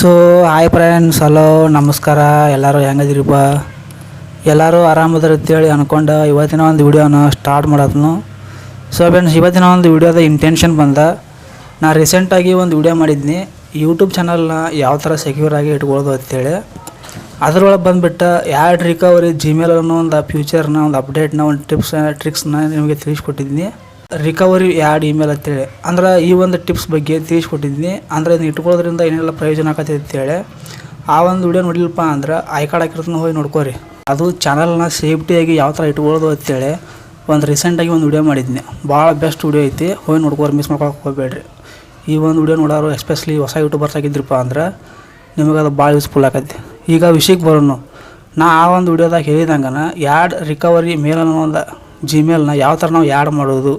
So hi friends hello ನಮಸ್ಕಾರ. ಎಲ್ಲರೂ ಹೆಂಗದಿರಿಪ್ಪ ಎಲ್ಲರೂ ಆರಾಮದ್ರ ಅಂತೇಳಿ ಅಂದ್ಕೊಂಡು ಇವತ್ತಿನ ಒಂದು ವಿಡಿಯೋನ ಸ್ಟಾರ್ಟ್ ಮಾಡತ್ನು. ಸೊ ಫ್ರೆಂಡ್ಸ್ ಇವತ್ತಿನ ಒಂದು ವಿಡಿಯೋದ ಇಂಟೆನ್ಷನ್ ಬಂದ, ನಾ ರೀಸೆಂಟಾಗಿ ಒಂದು ವಿಡಿಯೋ ಮಾಡಿದ್ನಿ. ಯೂಟ್ಯೂಬ್ ಚಾನಲ್ನ ಯಾವ ಥರ ಸೆಕ್ಯೂರ್ ಆಗಿ ಇಟ್ಕೊಳ್ಳೋದು ಅಂತೇಳಿ. ಅದರೊಳಗೆ ಬಂದುಬಿಟ್ಟು ಯಾಡ್ ರಿಕವರಿ ಜಿಮೇಲ್ ಅನ್ನೋ ಒಂದು ಫ್ಯೂಚರ್ನ ಒಂದು ಅಪ್ಡೇಟ್ನ ಒಂದು ಟಿಪ್ಸ್ ಟ್ರಿಕ್ಸ್ನ ನಿಮಗೆ ತಿಳಿಸ್ಕೊಟ್ಟಿದ್ದೀನಿ ರಿಕವರಿ ಯಾಡ್ ಇಮೇಲ್ ಅಂತೇಳಿ. ಅಂದ್ರೆ ಈ ಒಂದು ಟಿಪ್ಸ್ ಬಗ್ಗೆ ತಿಳಿಸ್ಕೊಟ್ಟಿದ್ದೀನಿ. ಅಂದರೆ ಇದನ್ನ ಇಟ್ಕೊಳ್ಳೋದ್ರಿಂದ ಏನೆಲ್ಲ ಪ್ರಯೋಜನ ಆಗತ್ತೆ ಅಂತೇಳಿ. ಆ ಒಂದು ವಿಡಿಯೋ ನೋಡಿಲ್ಲಪ್ಪ ಅಂದ್ರೆ ಐ ಕಾರ್ಡ್ ಹಾಕಿರ್ತಾನೆ ಹೋಗಿ ನೋಡ್ಕೋರಿ. ಅದು ಚಾನಲ್ನ ಸೇಫ್ಟಿಯಾಗಿ ಯಾವ ಥರ ಇಟ್ಕೊಳ್ಳೋದು ಅಂತೇಳಿ ಒಂದು ರೀಸೆಂಟಾಗಿ ಒಂದು ವಿಡಿಯೋ ಮಾಡಿದ್ದೀನಿ ಭಾಳ ಬೆಸ್ಟ್ ವಿಡಿಯೋ ಐತಿ. ಹೋಗಿ ನೋಡ್ಕೋರಿ ಮಿಸ್ ಮಾಡ್ಕೊಳಕ್ಕೆ ಹೋಗ್ಬೇಡ್ರಿ. ಈ ಒಂದು ವಿಡಿಯೋ ನೋಡೋರು ಎಸ್ಪೆಷಲಿ ಹೊಸ ಯೂಟ್ಯೂಬರ್ಸ್ ಆಗಿದ್ರಪ್ಪ ಅಂದ್ರೆ ನಿಮಗೆ ಅದು ಭಾಳ ಯೂಸ್ಫುಲ್ ಆಗತ್ತೆ ಈಗ ವಿಷಯಕ್ಕೆ ಬರೋನು. ನಾ ಆ ಒಂದು ವಿಡಿಯೋದಾಗ ಹೇಳಿದಂಗನ ಯಾಡ್ ರಿಕವರಿ ಮೇಲನ್ನೋ ಒಂದು ಜಿಮೇಲ್ನ ಯಾವ ಥರ ನಾವು ಆ್ಯಡ್ ಮಾಡೋದು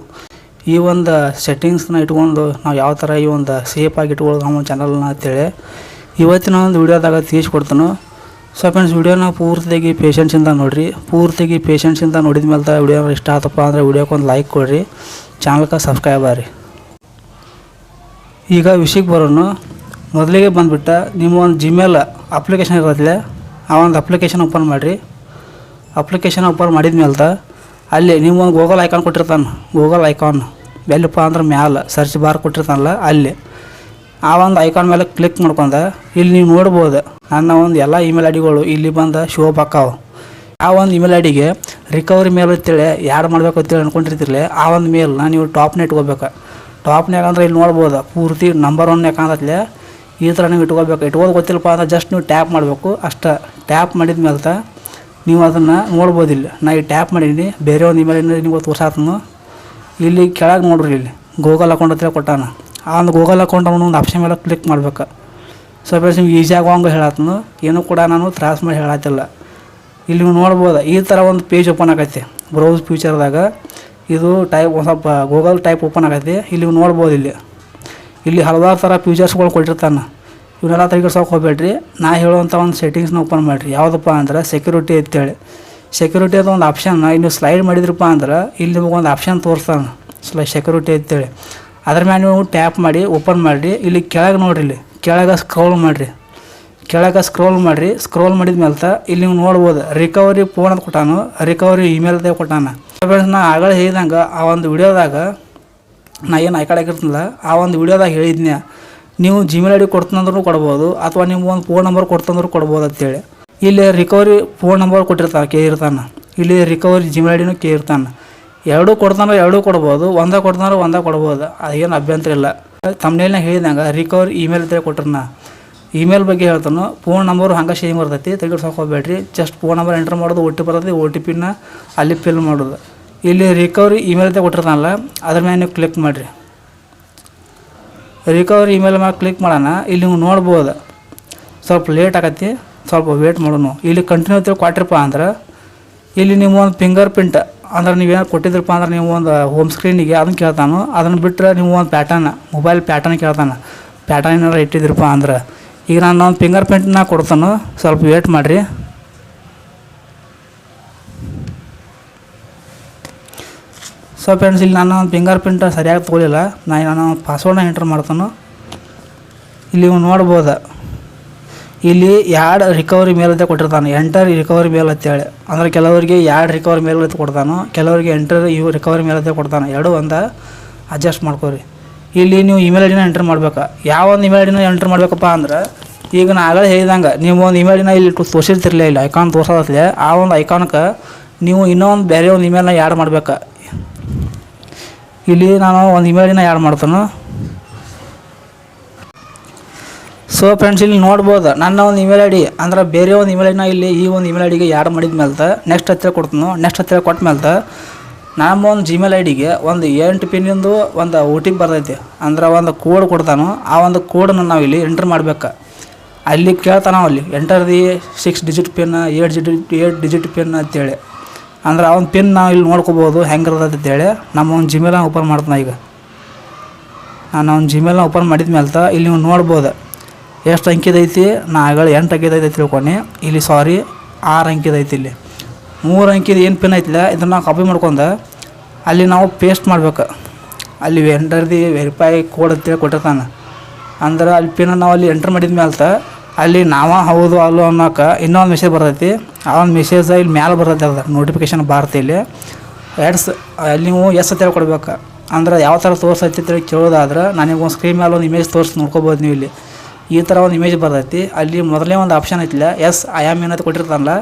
ಈ ಒಂದು ಸೆಟ್ಟಿಂಗ್ಸ್ನ ಇಟ್ಕೊಂಡು ನಾವು ಯಾವ ಥರ ಈ ಒಂದು ಸೇಫಾಗಿ ಇಟ್ಕೊಳ್ಳೋದು ನಮ್ಮ ಚಾನಲ್ನ ಅಂತೇಳಿ ಇವತ್ತಿನ ಒಂದು ವಿಡಿಯೋದಾಗ ತಿಳಿಸ್ಕೊಡ್ತಾನು. ಸೊ ಫ್ರೆಂಡ್ಸ್ ವಿಡಿಯೋನ ಪೂರ್ತಿಯಾಗಿ ಪೇಷನ್ಸಿಂದ ನೋಡಿರಿ. ಪೂರ್ತಿಯಾಗಿ ಪೇಷನ್ಸಿಂದ ನೋಡಿದ ಮೇಲೆ ವೀಡಿಯೋ ಇಷ್ಟ ಆತಪ್ಪ ಅಂದರೆ ವೀಡಿಯೋಕ್ಕೆ ಒಂದು ಲೈಕ್ ಕೊಡಿರಿ. ಚಾನಲ್ಗೆ ಸಬ್ಸ್ಕ್ರೈಬ್ ಆಗ್ರಿ. ಈಗ ವಿಷಯಕ್ಕೆ ಬರೋನು ಮೊದಲಿಗೆ ಬಂದುಬಿಟ್ಟ ನಿಮ್ಮ ಒಂದು ಜಿಮೇಲ್ ಅಪ್ಲಿಕೇಶನ್ ಇರೋದಿಲ್ಲ, ಆ ಒಂದು ಅಪ್ಲಿಕೇಶನ್ ಓಪನ್ ಮಾಡಿರಿ. ಅಪ್ಲಿಕೇಶನ್ ಓಪನ್ ಮಾಡಿದ ಮೇಲೆ ಅಲ್ಲಿ ನೀವು ಒಂದು ಗೂಗಲ್ ಐಕಾನ್ ಕೊಟ್ಟಿರ್ತಾನೆ. ಗೂಗಲ್ ಐಕಾನ್ ಎಲ್ಲಿಪ್ಪ ಅಂದ್ರೆ ಮ್ಯಾಲೆ ಸರ್ಚ್ ಬಾರ್ ಕೊಟ್ಟಿರ್ತಾನಲ್ಲ, ಅಲ್ಲಿ. ಆ ಒಂದು ಐಕಾನ್ ಮೇಲೆ ಕ್ಲಿಕ್ ಮಾಡ್ಕೊಂಡ, ಇಲ್ಲಿ ನೀವು ನೋಡ್ಬೋದು, ನನ್ನ ಒಂದು ಎಲ್ಲ ಇಮೇಲ್ ಐ ಡಿಗಳು ಇಲ್ಲಿ ಬಂದು ಶೋ ಆಕಾವ ಆ ಒಂದು ಇಮೇಲ್ ಐ ಡಿಗೆ ರಿಕವರಿ ಮೇಲ್ ಅಂತೇಳಿ ಯಾರು ಮಾಡ್ಬೇಕು ಅಂತೇಳಿ ಅನ್ಕೊಂಡಿರ್ತಿರ್ಲಿ ಆ ಒಂದು ಮೇಲ್ನ ನೀವು ಟಾಪ್ನ ಇಟ್ಕೋಬೇಕು. ಟಾಪ್ನ್ಯಾಗ ಅಂದ್ರೆ ಇಲ್ಲಿ ನೋಡ್ಬೋದು, ಪೂರ್ತಿ ನಂಬರ್ ಒನ್ ಯಾಕಂದ್ರೆ ಈ ಥರ ನೀವು ಇಟ್ಕೋಬೇಕು. ಇಟ್ಕೋದು ಗೊತ್ತಿಲ್ಲಪ್ಪ ಅಂದ್ರೆ ಜಸ್ಟ್ ನೀವು ಟ್ಯಾಪ್ ಮಾಡಬೇಕು, ಅಷ್ಟೇ. ಟ್ಯಾಪ್ ಮಾಡಿದ ಮೇಲೆ ನೀವು ಅದನ್ನು ನೋಡ್ಬೋದಿಲ್ಲ. ನಾ ಈ ಟ್ಯಾಪ್ ಮಾಡೀನಿ ಬೇರೆ ಒಂದು ಇಮೇಲ್ ನಿಮ್ಗೆ ತೋರ್ಸಾತನು ಇಲ್ಲಿ ಕೆಳಗೆ ನೋಡ್ರಿ ಇಲ್ಲಿ. ಗೂಗಲ್ ಅಕೌಂಟ್ ಹತ್ರ ಕೊಟ್ಟಾನ. ಆ ಒಂದು ಗೂಗಲ್ ಅಕೌಂಟ್ ಅವನು ಒಂದು ಆಪ್ಷನ್ ಮೇಲೆ ಕ್ಲಿಕ್ ಮಾಡ್ಬೇಕು. ಸೊ ನಿಮ್ಗೆ ಈಸಿ ಆಗುವಂಗೆ ಹೇಳತ್ತನು ಏನೂ ಕೂಡ ನಾನು ತ್ರಾಸ ಮಾಡಿ ಹೇಳತ್ತಿಲ್ಲ ಇಲ್ಲಿ ನೀವು ನೋಡ್ಬೋದು, ಈ ಥರ ಒಂದು ಪೇಜ್ ಓಪನ್ ಆಗೈತೆ. ಬ್ರೌಸ್ ಫ್ಯೂಚರ್ದಾಗ ಇದು ಟೈಪ್ ಒಂದು ಸ್ವಲ್ಪ ಗೂಗಲ್ ಟೈಪ್ ಓಪನ್ ಆಗೈತಿ. ಇಲ್ಲಿ ನೀವು ನೋಡ್ಬೋದು ಇಲ್ಲಿ ಇಲ್ಲಿ ಹಲವಾರು ಥರ ಫ್ಯೂಚರ್ಸ್ಗಳು ಕೊಟ್ಟಿರ್ತಾನೆ. ಇವನ್ನೆಲ್ಲ ತೆಗಿಸೋಕೆ ಹೋಗ್ಬೇಡ್ರಿ. ನಾ ಹೇಳುವಂಥ ಒಂದು ಸೆಟ್ಟಿಂಗ್ಸ್ನ ಓಪನ್ ಮಾಡಿರಿ. ಯಾವುದಪ್ಪ ಅಂದ್ರೆ ಸೆಕ್ಯೂರಿಟಿ ಅಂತೇಳಿ. ಸೆಕ್ಯೂರಿಟಿ ಅದು ಒಂದು ಆಪ್ಷನ್ ನೀವು ಸ್ಲೈಡ್ ಮಾಡಿದ್ರಪ್ಪ ಅಂದ್ರೆ ಇಲ್ಲಿ ನಿಮಗೆ ಒಂದು ಆಪ್ಷನ್ ತೋರಿಸ್ತಾನೆ. ಸ್ಲೈ ಸೆಕ್ಯೂರಿಟಿ ಅಂತೇಳಿ. ಅದ್ರ ಮೇಲೆ ನೀವು ಟ್ಯಾಪ್ ಮಾಡಿ ಓಪನ್ ಮಾಡಿರಿ. ಇಲ್ಲಿ ಕೆಳಗೆ ನೋಡಿರಿ ಇಲ್ಲಿ. ಕೆಳಗೆ ಸ್ಕ್ರೋಲ್ ಮಾಡಿರಿ. ಕೆಳಗೆ ಸ್ಕ್ರೋಲ್ ಮಾಡಿರಿ. ಸ್ಕ್ರೋಲ್ ಮಾಡಿದ ಮೇಲೆ ಇಲ್ಲಿ ನೀವು ನೋಡ್ಬೋದು. ರಿಕವರಿ ಫೋನ್ ಅಂತ ಕೊಟ್ಟಾನು. ರಿಕವರಿ ಇಮೇಲ್ ಅಂತ ಕೊಟ್ಟಾನ. ಫ್ರೆಂಡ್ಸ್ ನಾ ಆಗಲೇ ಹೇಳಿದಂಗೆ ಆ ಒಂದು ವಿಡಿಯೋದಾಗ ನಾ ಏನು ಹಾಕಿರ್ತಿಲ್ಲ ಆ ಒಂದು ವಿಡಿಯೋದಾಗ ಹೇಳಿದ್ನ್ಯಾ ನೀವು ಜಿಮೇಲ್ ಐ ಡಿ ಕೊಡ್ತಂದ್ರೂ ಕೊಡ್ಬೋದು, ಅಥವಾ ನೀವು ಒಂದು ಫೋನ್ ನಂಬರ್ ಕೊಡ್ತಂದ್ರೂ ಕೊಡ್ಬೋದು ಅಂತೇಳಿ. ಇಲ್ಲಿ ರಿಕವರಿ ಫೋನ್ ನಂಬರ್ ಕೊಟ್ಟಿರ್ತಾನೆ ಕೇ ಇರ್ತಾನೆ. ಇಲ್ಲಿ ರಿಕವರಿ ಜಿಮೇಲ್ ಐ ಡಿನೂ ಕೇ ಇರ್ತಾನೆ. ಎರಡೂ ಕೊಡ್ತಾನೆ ಎರಡೂ ಕೊಡ್ಬೋದು, ಒಂದೇ ಕೊಡ್ತಾನೆ ಒಂದೇ ಕೊಡ್ಬೋದು. ಅದೇನು ಅಭ್ಯಂತರ ಇಲ್ಲ. ತಮ್ಮನೇಲಿನ ಹೇಳಿದಂಗೆ ರಿಕವರಿ ಇಮೇಲ್ ಅಂತೇಳಿ ಕೊಟ್ಟಿರ್ನ ಇಮೇಲ್ ಬಗ್ಗೆ ಹೇಳ್ತಾನು ಫೋನ್ ನಂಬರು ಹಂಗೆ ಸೇಮ್ ಇರ್ತೈತಿ ತೆಗಿಡ್ಸೋಕೆ ಹೋಗ್ಬೇಡ್ರಿ. ಜಸ್ಟ್ ಫೋನ್ ನಂಬರ್ ಎಂಟ್ರ್ ಮಾಡೋದು ಒ ಟಿ ಬರ್ತೈತಿ ಓ ಟಿ ಪಿನ ಅಲ್ಲಿ ಫಿಲ್ ಮಾಡೋದು. ಇಲ್ಲಿ ರಿಕವರಿ ಇಮೇಲ್ ಅಂತ ಕೊಟ್ಟಿರ್ತಾನಲ್ಲ, ಅದ್ರ ಮೇಲೆ ನೀವು ಕ್ಲಿಕ್ ಮಾಡಿರಿ. ರಿಕವರಿ ಇಮೇಲ್ ಮೇಲೆ ಕ್ಲಿಕ್ ಮಾಡೋಣ. ಇಲ್ಲಿ ನೀವು ನೋಡ್ಬೋದು. ಸ್ವಲ್ಪ ಲೇಟ್ ಆಗತ್ತೆ ಸ್ವಲ್ಪ ವೇಟ್ ಮಾಡೋಣ ಇಲ್ಲಿ ಕಂಟಿನ್ಯೂ ಅಂತ ಕೊಟ್ಟಿರಪ್ಪ ಅಂದ್ರೆ, ಇಲ್ಲಿ ನೀವು ಒಂದು ಫಿಂಗರ್ ಪ್ರಿಂಟ್ ಅಂದ್ರೆ ನೀವೇನು ಕೊಟ್ಟಿದ್ರಪ್ಪ ಅಂದ್ರೆ ನೀವು ಒಂದು ಹೋಮ್ ಸ್ಕ್ರೀನಿಗೆ ಅದನ್ನು ಕೇಳ್ತಾನು. ಅದನ್ನು ಬಿಟ್ಟರೆ ನೀವು ಒಂದು ಪ್ಯಾಟರ್ನ್ ಮೊಬೈಲ್ ಪ್ಯಾಟರ್ನ್ ಕೇಳ್ತಾನೆ. ಪ್ಯಾಟರ್ನ್ ಏನಾರು ಇಟ್ಟಿದ್ರಪ್ಪ ಅಂದ್ರೆ, ಈಗ ನಾನು ಒಂದು ಫಿಂಗರ್ ಪ್ರಿಂಟ್ನ ಕೊಡ್ತಾನು. ಸ್ವಲ್ಪ ವೇಟ್ ಮಾಡಿರಿ. ಸೊ ಫ್ರೆಂಡ್ಸ್ ಇಲ್ಲಿ ನಾನು ಫಿಂಗರ್ ಪ್ರಿಂಟ್ ಸರಿಯಾಗಿ ತೊಗೊಳಿಲ್ಲ ನಾನು ನಾನು ಪಾಸ್ವರ್ಡ್ನ ಎಂಟ್ರ್ ಮಾಡ್ತಾನು. ಇಲ್ಲಿ ನೋಡ್ಬೋದು. ಇಲ್ಲಿ ಎರಡು ರಿಕವರಿ ಮೇಲ್ ಅಂತ ಕೊಟ್ಟಿರ್ತಾನೆ. ಎಂಟರ್ ರಿಕವರಿ ಮೇಲ್ ಅಂತೇಳಿ. ಅಂದ್ರೆ ಕೆಲವರಿಗೆ ಎರಡು ರಿಕವರಿ ಮೇಲ್ ಅಂತ ಕೊಡ್ತಾನು. ಕೆಲವರಿಗೆ ಎಂಟರ್ ಇವು ರಿಕವರಿ ಮೇಲ್ ಅಂತ ಕೊಡ್ತಾನೆ. ಎರಡು ಒಂದು ಅಡ್ಜಸ್ಟ್ ಮಾಡ್ಕೋರಿ. ಇಲ್ಲಿ ನೀವು ಇಮೇಲ್ ಐ ಡಿನ ಎಂಟ್ರ್ ಮಾಡ್ಬೇಕು. ಯಾವ ಒಂದು ಇಮೇಲ್ ಐ ಡಿನ ಎಂಟ್ರ್ ಮಾಡ್ಬೇಕಪ್ಪ ಅಂದ್ರೆ, ಈಗ ನಾನು ಆಗಲೇ ಹೇಳಿದಂಗೆ, ನೀವು ಒಂದು ಇಮೇಲ್ ಐಡಿನ ಇಲ್ಲಿ ತೋರಿಸಿರ್ತಿರ್ಲಿಲ್ಲ ಐಕಾನ್ ತೋರ್ಸೋದತ್ಲೆ ಆ ಒಂದು ಐಕಾನ್ಕ ನೀವು ಇನ್ನೊಂದು ಬೇರೆ ಒಂದು ಇಮೇಲ್ನ ಆ್ಯಡ್ ಮಾಡ್ಬೇಕು. ಇಲ್ಲಿ ನಾನು ಒಂದು ಇಮೇಲ್ ಆ್ಯಡ್ ಯಾಡ್ ಮಾಡ್ತಾನು. ಸೊ ಫ್ರೆಂಡ್ಸ್ ಇಲ್ಲಿ ನೋಡ್ಬೋದು, ನನ್ನ ಒಂದು ಇಮೇಲ್ ಐ ಡಿ ಅಂದ್ರೆ ಬೇರೆ ಒಂದು ಇಮೇಲ್ ಐಡಿನ ಇಲ್ಲಿ ಈ ಒಂದು ಇಮೇಲ್ ಐ ಡಿಗೆ ಆ್ಯಡ್ ಮಾಡಿದ ಮೇಲೆ ನೆಕ್ಸ್ಟ್ ಹತ್ತಿರ ಕೊಡ್ತಾನು ನೆಕ್ಸ್ಟ್ ಹತ್ತಿರ ಕೊಟ್ಟ ಮೇಲೆ ನಮ್ಮ ಒಂದು ಜಿಮೇಲ್ ಐ ಡಿಗೆ ಒಂದು ಎಂಟು ಪಿನ್ನಿಂದು ಒಂದು ಓ ಟಿ ಪಿ ಬರ್ತೈತಿ. ಅಂದ್ರೆ ಒಂದು ಕೋಡ್ ಕೊಡ್ತಾನು, ಆ ಒಂದು ಕೋಡನ್ನು ನಾವು ಇಲ್ಲಿ ಎಂಟ್ರ್ ಮಾಡ್ಬೇಕು. ಅಲ್ಲಿ ಕೇಳ್ತಾನೆ ಅಲ್ಲಿ enter the six digit pin eight digit eight digit pin ಅಂತೇಳಿ. ಅಂದ್ರೆ ಅವ್ನ ಪಿನ್ ನಾವು ಇಲ್ಲಿ ನೋಡ್ಕೋಬೋದು ಅಂತ ಅಂತೇಳಿ ನಮ್ಮ ಒಂದು ಜಿಮೇಲ್ ಓಪನ್ ಮಾಡ್ತಾನೆ ಈಗ. ನಾನು ಅವ್ನ ಜಿಮೇಲ್ ಓಪನ್ ಮಾಡಿದ ಮೇಲೆ ಇಲ್ಲಿ ನೀವು ನೋಡ್ಬೋದು. ಎಷ್ಟು ಅಂಕಿದೈತಿ ನಾ ಆಗಲ್ಲ ಎಂಟು ಅಂಕಿದೈತೆ ತಿಳ್ಕೊಂಡು. ಇಲ್ಲಿ ಸಾರಿ ಆರು ಅಂಕಿದೈತಿ ಇಲ್ಲಿ. ಮೂರು ಅಂಕಿದ ಏನು ಪಿನ್ ಐತಿಲ್ಲ ಇದನ್ನು ನಾವು ಕಾಪಿ ಮಾಡ್ಕೊಂಡು ಅಲ್ಲಿ ನಾವು ಪೇಸ್ಟ್ ಮಾಡ್ಬೇಕು. ಅಲ್ಲಿ ಎಂಟರ್ದಿ ವೆರಿಫೈ ಕೋಡ್ ಅಂತೇಳಿ ಕೊಟ್ಟಿರ್ತಾನೆ. ಅಂದ್ರೆ ಅಲ್ಲಿ ಪಿನ್ ನಾವು ಅಲ್ಲಿ ಎಂಟ್ರ್ ಮಾಡಿದ ಮ್ಯಾಲ್ತ ಅಲ್ಲಿ ನಾವ ಹೌದು ಅಲ್ಲೋ ಅನ್ನೋಕೆ ಇನ್ನೊಂದು ಮೆಸೇಜ್ ಬರ್ತೈತಿ. ಆ ಒಂದು ಮೆಸೇಜ್ ಇಲ್ಲಿ ಮ್ಯಾಲೆ ಬರ್ತೈತೆ ಅದ. ನೋಟಿಫಿಕೇಶನ್ ಬಾರ್ತಿ ಇಲ್ಲಿ. ಎಡ್ಸ್ ಅಲ್ಲಿ ನೀವು ಎಸ್ ಅಂತ ಕೊಡ್ಬೇಕು. ಅಂದ್ರೆ ಯಾವ ಥರ ತೋರಿಸೈತಿ ಅಂತೇಳಿ ಕೇಳೋದಾದ್ರೆ ನನಗೆ ಒಂದು ಸ್ಕ್ರೀನ್ ಮೇಲೆ ಒಂದು ಇಮೇಜ್ ತೋರಿಸಿ ನೋಡ್ಕೋಬೋದು ನೀವು ಇಲ್ಲಿ. ಈ ಥರ ಒಂದು ಇಮೇಜ್ ಬರ್ತೈತಿ. ಅಲ್ಲಿ ಮೊದಲೇ ಒಂದು ಆಪ್ಷನ್ ಐತಿಲ್ಲ ಎಸ್ ಐ ಆಮ್ ಏನಂತ ಕೊಟ್ಟಿರ್ತಾನಲ್ಲ,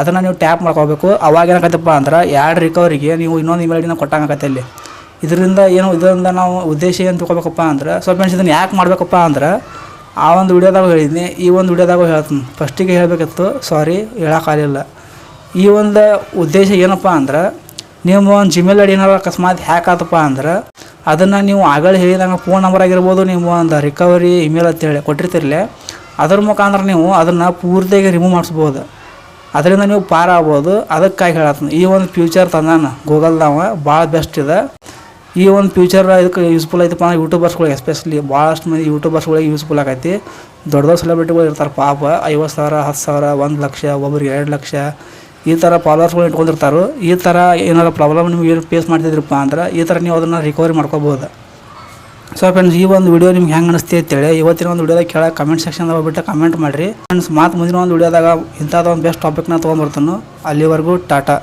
ಅದನ್ನು ನೀವು ಟ್ಯಾಪ್ ಮಾಡ್ಕೋಬೇಕು. ಅವಾಗ ಏನಾಗತ್ತಪ್ಪ ಅಂದ್ರೆ ಎರಡು ರಿಕವರಿಗೆ ನೀವು ಇನ್ನೊಂದು ಇಮೇಲ್ ಐಡಿನ ಕೊಟ್ಟಂಗಾಗತ್ತೆ ಇಲ್ಲಿ ಇದರಿಂದ ಏನು, ಇದರಿಂದ ನಾವು ಉದ್ದೇಶ ಏನು ತಿಳ್ಕೊಬೇಕಪ್ಪ ಅಂದ್ರೆ, ಸ್ವಲ್ಪ ಇದನ್ನು ಯಾಕೆ ಮಾಡಬೇಕಪ್ಪ ಅಂದ್ರೆ ಆ ಒಂದು ವಿಡಿಯೋದಾಗ ಹೇಳಿದ್ನಿ, ಈ ಒಂದು ವಿಡಿಯೋದಾಗ ಹೇಳ್ತೀನಿ. ಫಸ್ಟಿಗೆ ಹೇಳಬೇಕಿತ್ತು ಸಾರಿ ಹೇಳೋಕ್ಕಾಗಲಿಲ್ಲ ಈ ಒಂದು ಉದ್ದೇಶ ಏನಪ್ಪ ಅಂದ್ರೆ, ನೀವು ಒಂದು ಜಿಮೇಲ್ ಐಡಿ ಏನಾರು ಅಕಸ್ಮಾತ್ ಹ್ಯಾಕ್ ಆತಪ್ಪ ಅಂದ್ರೆ, ಅದನ್ನು ನೀವು ಆಗಲೇ ಹೇಳಿದಂಗೆ ಫೋನ್ ನಂಬರ್ ಆಗಿರ್ಬೋದು, ನೀವು ಒಂದು ರಿಕವರಿ ಇಮೇಲ್ ಅಂತೇಳಿ ಕೊಟ್ಟಿರ್ತಿರಲಿ, ಅದ್ರ ಮುಖಾಂತರ ನೀವು ಅದನ್ನು ಪೂರ್ತಿಯಾಗಿ ರಿಮೂವ್ ಮಾಡಿಸ್ಬೋದು. ಅದರಿಂದ ನೀವು ಪಾರಾಗ್ಬೋದು. ಅದಕ್ಕಾಗಿ ಹೇಳತ್ತೀನಿ. ಈ ಒಂದು ಫ್ಯೂಚರ್ ತಂದಾನ ಗೂಗಲ್ದಾವ ಭಾಳ ಬೆಸ್ಟ್ ಇದೆ. ಈ ಒಂದು ಫ್ಯೂಚರ್ ಇದಕ್ಕೆ ಯೂಸ್ಫುಲ್ ಆಯ್ತಪ್ಪ ಅಂದ್ರೆ ಯೂಟ್ಯೂಬರ್ಸ್ಗಳಿಗೆ ಎಸ್ಪೆಷಲಿ ಭಾಳಷ್ಟು ಮಂದಿ ಯೂಟ್ಯೂಬರ್ಸ್ಗಳಿಗೆ ಯೂಸ್ಫುಲ್ ಆಗೈತಿ. ದೊಡ್ಡ ದೊಡ್ಡ ಸೆಲೆಬ್ರಿಟಿಗಳು ಇರ್ತಾರೆ ಪಾಪ. ಐವತ್ತು ಸಾವಿರ, ಹತ್ತು ಸಾವಿರ, ಒಂದು ಲಕ್ಷ ಒಬ್ಬರಿಗೆ ಎರಡು ಲಕ್ಷ ಈ ಥರ ಫಾಲೋವರ್ಸ್ಗಳು ಇಟ್ಕೊಂಡಿರ್ತಾರೆ. ಈ ಥರ ಏನಾರ ಪ್ರಾಬ್ಲಮ್ ನಿಮ್ಗೆ ಏನು ಫೇಸ್ ಮಾಡ್ತಿದ್ರಪ್ಪ ಅಂದ್ರೆ ಈ ಥರ ನೀವು ಅದನ್ನು ರಿಕವರಿ ಮಾಡ್ಕೋಬೋದು. ಸೊ ಫ್ರೆಂಡ್ಸ್ ಈ ಒಂದು ವಿಡಿಯೋ ನಿಮ್ಗೆ ಹೆಂಗೆ ಅನಿಸ್ತಿ ಅಂತೇಳಿ ಇವತ್ತಿನ ಒಂದು ವಿಡಿಯೋದಾಗ ಕೆಳಗೆ ಕಮೆಂಟ್ ಸೆಕ್ಷನ್ದಾಗ ಹೋಗ್ಬಿಟ್ಟು ಕಮೆಂಟ್ ಮಾಡಿರಿ. ಫ್ರೆಂಡ್ಸ್ ಮಾತು ಮುಂದಿನ ಒಂದು ವಿಡಿಯೋದಾಗ ಇಂಥದ್ದು ಒಂದು ಬೆಸ್ಟ್ ಟಾಪಿಕ್ನ ತೊಗೊಂಡ್ಬರ್ತಾನು ಅಲ್ಲಿವರೆಗೂ ಟಾಟಾ.